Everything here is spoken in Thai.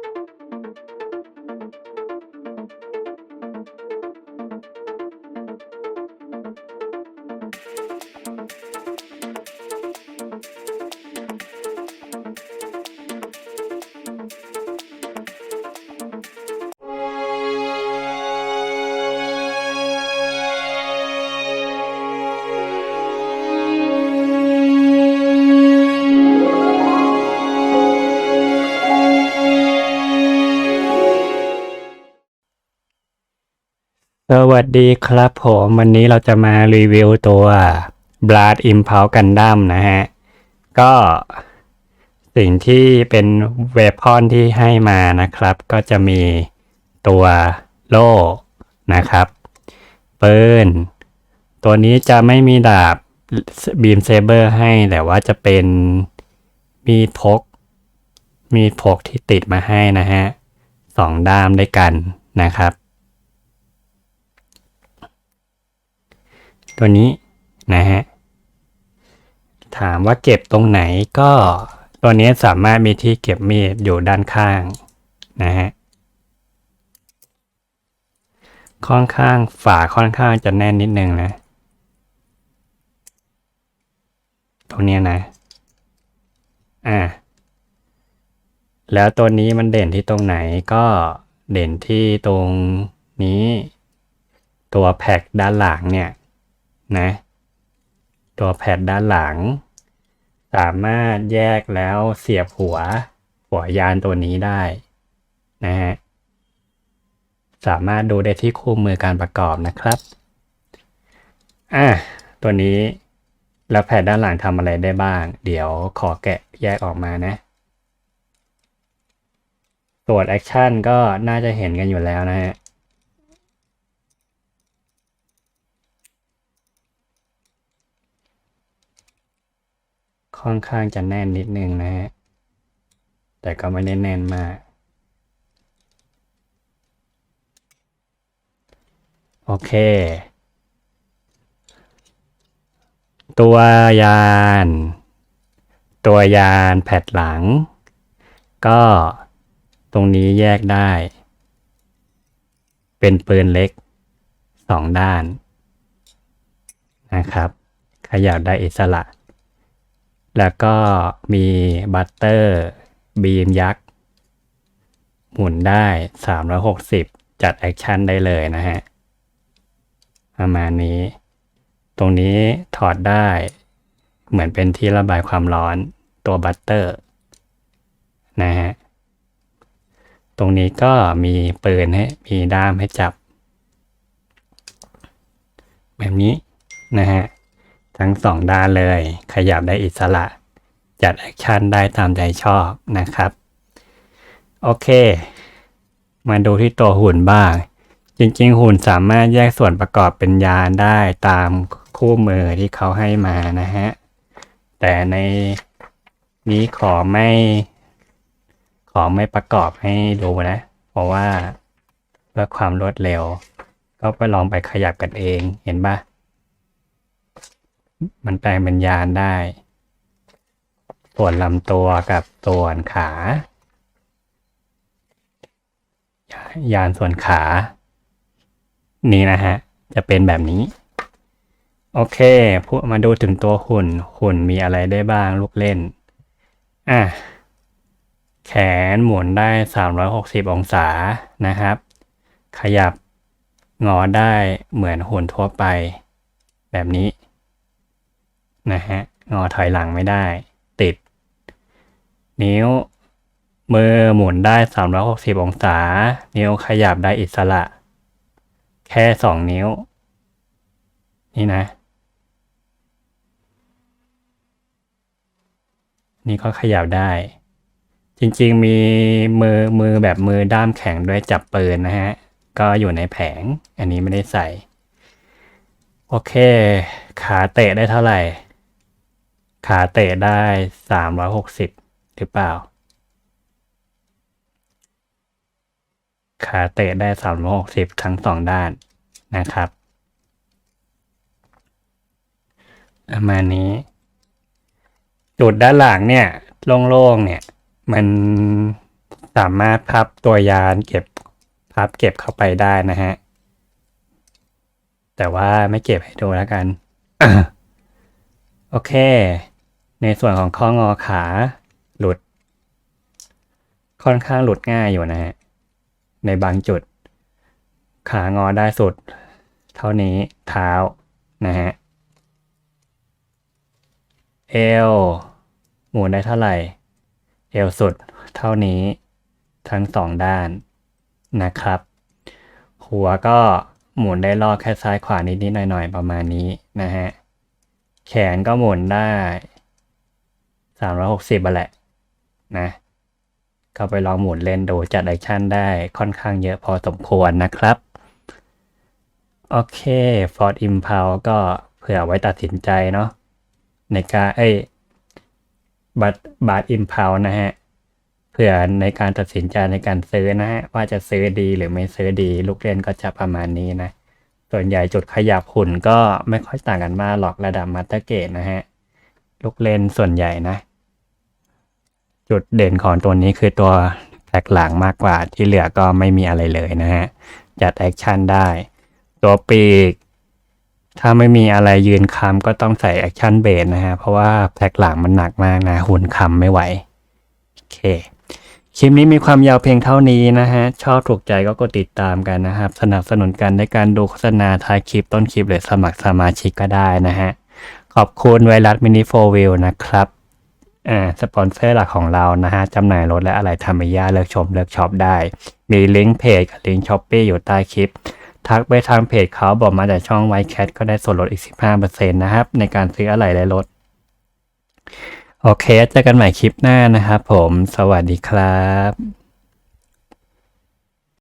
うん。 สวัสดีครับผมวันนี้เราจะมารีวิวตัว Blood Impulse Gundam นะฮะ ก็สิ่งที่เป็นเวพอนที่ให้มานะครับ ก็จะมีตัวโล่นะครับ ปืน ตัวนี้จะไม่มีดาบบีมเซเบอร์ให้ แต่ว่าจะเป็นมีดพก มีดพกที่ติดมาให้นะฮะสองด้ามด้วยกันนะครับ ตัวนี้นะฮะ ถามว่าเก็บตรงไหนก็ตัวนี้สามารถมีที่เก็บมีดอยู่ด้านข้างนะฮะ ค่อนข้างฝาค่อนข้างจะแน่นนิดนึงนะ ตรงนี้นะ อ่า แล้วตัวนี้มันเด่นที่ตรงไหนก็เด่นที่ตรงนี้ ตัวแพ็กด้านหลังเนี่ย นะตัวแพดด้านหลัง สามารถแยกแล้วเสียบหัว หัวยานตัวนี้ได้นะฮะสามารถดูได้ที่คู่มือการประกอบนะครับอะตัวนี้แล้วแพดด้านหลังทำอะไรได้บ้าง เดี๋ยวขอแกะแยกออกมานะส่วนแอคชั่นก็น่าจะเห็นกันอยู่แล้วนะฮะ ค่อนข้างจะแน่นนิดนึงนะฮะ แต่ก็ไม่ได้แน่นมาก โอเค ตัวยาน ตัวยานแผดหลัง ก็ตรงนี้แยกได้ เป็นปืนเล็กสองด้านนะครับ ขยับได้อิสระ แล้วก็มีบัตเตอร์บีมยักษ์ หมุนได้ 360 จัดแอคชั่นได้เลยนะฮะ ประมาณนี้ ตรงนี้ถอดได้ เหมือนเป็นที่ระบายความร้อนตัวบัตเตอร์นะฮะ ตรงนี้ก็มีปืนให้มีด้ามให้จับ แบบนี้นะฮะ ทั้งสองด้านเลย ขยับได้อิสระ จัดแอคชั่นได้ตามใจชอบนะครับ โอเค มาดูที่ตัวหุ่นบ้าง จริงๆ หุ่นสามารถแยกส่วนประกอบเป็นยานได้ตามคู่มือที่เขาให้มานะฮะ แต่ในนี้ขอไม่ ขอไม่ประกอบให้ดูนะ เพราะว่าเพื่อความรวดเร็ว ก็ไปลองไปขยับกันเองเห็นปะ มันแปลงเป็นยานได้ ส่วนลำตัวกับส่วนขา ยานส่วนขา นี่นะฮะ จะเป็นแบบนี้ โอเคพูดมาดูถึงตัวหุ่น หุ่นมีอะไรได้บ้างลูกเล่น อะ แขนหมุนได้ 360 องศานะครับ ขยับงอได้เหมือนหุ่นทั่วไป แบบนี้ นะฮะงอถอยหลังไม่ได้ ติด นิ้ว มือหมุนได้ 360 องศา นิ้วขยับได้อิสระ แค่สองนิ้ว นี่นะ นี่ก็ขยับได้ จริงๆมีมือมือแบบมือด้ามแข็งด้วยจับปืนนะฮะ ก็อยู่ในแผง อันนี้ไม่ได้ใส่ โอเค ขาเตะได้เท่าไหร่ ขาเตะได้สามร้อยหกสิบหรือเปล่า ขาเตะได้สามร้อยหกสิบทั้งสองด้านนะครับประมาณนี้ จุดด้านหลังเนี่ยโล่งๆเนี่ย มันสามารถพับตัวยานเก็บพับเก็บเข้าไปได้นะฮะ แต่ว่าไม่เก็บให้ดูแล้วกัน โอเค ในส่วนของข้องอขาหลุด ค่อนข้างหลุดง่ายอยู่นะฮะ ในบางจุด ขางอได้สุด เท่านี้เท้านะฮะ เอวหมุนได้เท่าไหร่ เอวสุดเท่านี้ทั้งสองด้านนะครับ หัวก็หมุนได้รอบแค่ซ้ายขวานิดๆหน่อยๆ ประมาณนี้นะฮะ แขนก็หมุนได้ สามร้อยหกสิบแหละนะก็ไปลองหมุนเล่นดูจัดแอคชั่นได้ค่อนข้างเยอะพอสมควรนะครับ โอเค Ford Impulse ก็เผื่อไว้ตัดสินใจเนาะในการเอ้บัตรบาท Impulse นะฮะเผื่อในการตัดสินใจในการซื้อนะฮะว่าจะซื้อดีหรือไม่ซื้อดีลูกเล่นก็จะประมาณนี้นะ ส่วนใหญ่จุดขยับหุ่นก็ไม่ค่อยต่างกันมากหรอกระดับมาสเตอร์เกตนะฮะลูกเล่นส่วนใหญ่นะ จุดเด่นของตัวนี้คือตัวแท็กหลังมากกว่าที่เหลือก็ไม่มีอะไรเลยนะฮะ จัดแอคชั่นได้ ตัวปีก ถ้าไม่มีอะไรยืนค้ำก็ต้องใส่แอคชั่นเบสนะฮะ เพราะว่าแท็กหลังมันหนักมากนะ หุ่นค้ำไม่ไหว โอเค คลิปนี้มีความยาวเพียงเท่านี้นะฮะ ชอบถูกใจก็กดติดตามกันนะครับ สนับสนุนกันในการดูโฆษณาท้ายคลิปต้นคลิปหรือสมัครสมาชิกก็ได้นะฮะ ขอบคุณไวรัสมินิโฟวิลนะครับ อ่าสปอนเซอร์หลักของเรานะฮะจำหน่ายรถและอะไรทำมิยาเลือกชมเลือกช็อปได้ มีลิงก์เพจกับลิงก์ช้อปปี้อยู่ใต้คลิป ทักไปทางเพจเขาบอกมาจากช่องไวแคทก็ได้ส่วนลดอีก 15%นะครับ ในการซื้ออะไรและรถ โอเคเจอกันใหม่คลิปหน้านะครับผม สวัสดีครับ